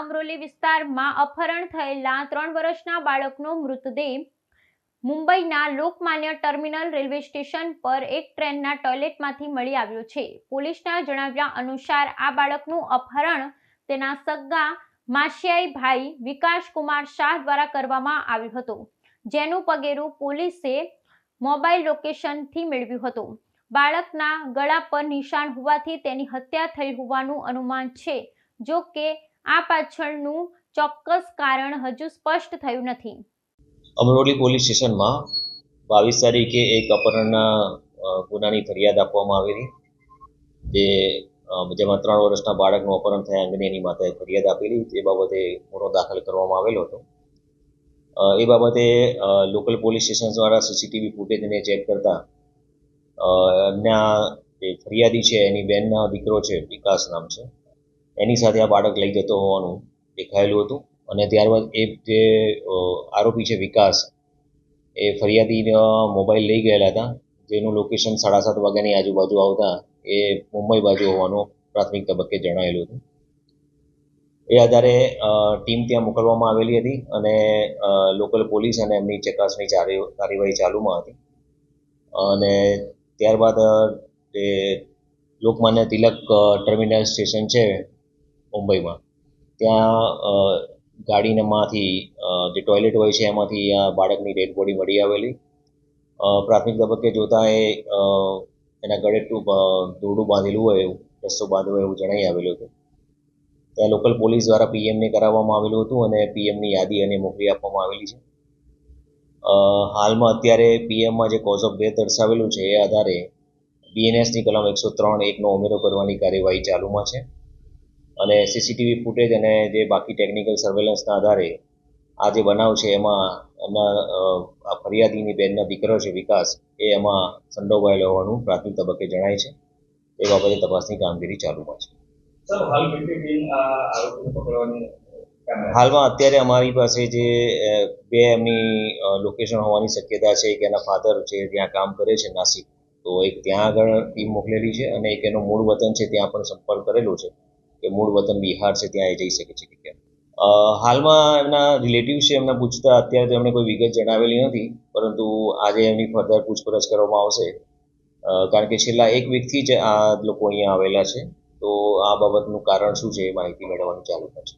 અમરોલી વિસ્તારમાં અપહરણ થયેલા ત્રણ વર્ષના બાળકનો મૃતદેહ મુંબઈના લોકમાન્ય ટર્મિનલ રેલવે સ્ટેશન પર એક ટ્રેનના ટોયલેટમાંથી મળી આવ્યો છે. પોલીસના જણાવ્યા અનુસાર આ બાળકનું અપહરણ તેના સગા માશિયાઈ ભાઈ વિકાસકુમાર શાહ દ્વારા કરવામાં આવ્યું હતું, જેનું પગેરું પોલીસે મોબાઈલ લોકેશનથી મેળવ્યું હતું. બાળકના ગળા પર નિશાન હોવાથી તેની હત્યા થઈ હોવાનું અનુમાન છે, જો કે આ પાછળનું ચોક્કસ કારણ હજુ સ્પષ્ટ થયું નથી. અમરોલી પોલીસ સ્ટેશનમાં બાવીસ તારીખે એક અપહરણના ગુનાની ફરિયાદ આપવામાં આવેલી, જે જેમાં ત્રણ વર્ષના બાળકનું અપહરણ થયા અંગેની એની માતાએ ફરિયાદ આપેલી તે બાબતે ગુનો દાખલ કરવામાં આવેલો હતો. એ બાબતે લોકલ પોલીસ સ્ટેશન દ્વારા સીસીટીવી ફૂટેજને ચેક કરતા એમના જે ફરિયાદી છે, એની બેનના દીકરો છે, વિકાસ નામ છે. એની સાથે આ બાળક લઈ જતો હોવાનું દેખાયેલું હતું. અને ત્યારબાદ એ જે આરોપી છે વિકાસ, એ ફરિયાદીના મોબાઈલ લઈ ગયેલા હતા. જેનું લોકેશન સાડા સાત વાગ્યાની આજુબાજુ આવતા એ મુંબઈ બાજુ હોવાનું પ્રાથમિક તબક્કે જણાયેલું હતું. એ આધારે ટીમ ત્યાં મોકલવામાં આવેલી હતી અને લોકલ પોલીસ અને એમની ચકાસણી કાર્યવાહી ચાલુમાં હતી. અને ત્યારબાદ જે લોકમાન્ય તિલક ટર્મિનલ સ્ટેશન છે મુંબઈમાં. ત્યાં ગાડીનેમાંથી જે ટોયલેટ હોય છે એમાંથી આ બાળકની ડેડ બોડી મળી આવેલી. પ્રાથમિક તબક્કે જોતાં એ એના ગળે દોરડું બાંધેલું હોય એવું રસ્સો બાંધ્યો હોય એવું જણાઈ આવેલું હતું. ત્યાં લોકલ પોલીસ દ્વારા પીએમને કરાવવામાં આવેલું હતું અને પીએમની યાદી અને મોકલી આપવામાં આવેલી છે. હાલમાં અત્યારે પીએમમાં જે કોઝ ઓફ ડેથ દર્શાવેલું છે એ આધારે બીએનએસની કલમ એકસો ત્રણ એકનો ઉમેરો કરવાની કાર્યવાહી ચાલુમાં છે. અને સીસીટીવી ફૂટેજ અને જે બાકી ટેકનિકલ સર્વેલન્સના આધારે આ જે બનાવ છે એમાં એમના આ ફરિયાદીની બેનનો દીકરો છે વિકાસ એ એમાં સંડોવાયેલો હોવાનું પ્રાથમિક તબક્કે જણાય છે. એ બાબતે તપાસની કામગીરી ચાલુમાં છે. હાલમાં અત્યારે અમારી પાસે જે બે એમની લોકેશન હોવાની શક્યતા છે. એક એના ફાધર છે ત્યાં કામ કરે છે નાસિક. તો એક ત્યાં આગળ ટીમ મોકલેલી છે અને એક એનું મૂળ વતન છે ત્યાં પણ સંપર્ક કરેલો છે. કે મૂળ વતન બિહાર છે, ત્યાં એ જઈ શકે છે કે કેમ હાલમાં એમના રિલેટિવ છે, એમને પૂછતા અત્યારે તો એમણે કોઈ વિગત જણાવેલી નથી, પરંતુ આજે એમની ફર્ધર પૂછપરછ કરવામાં આવશે. કારણ કે છેલ્લા એક વીકથી જ આ લોકો અહીંયા આવેલા છે, તો આ બાબતનું કારણ શું છે, એ માહિતી મેળવવાનું ચાલુ થશે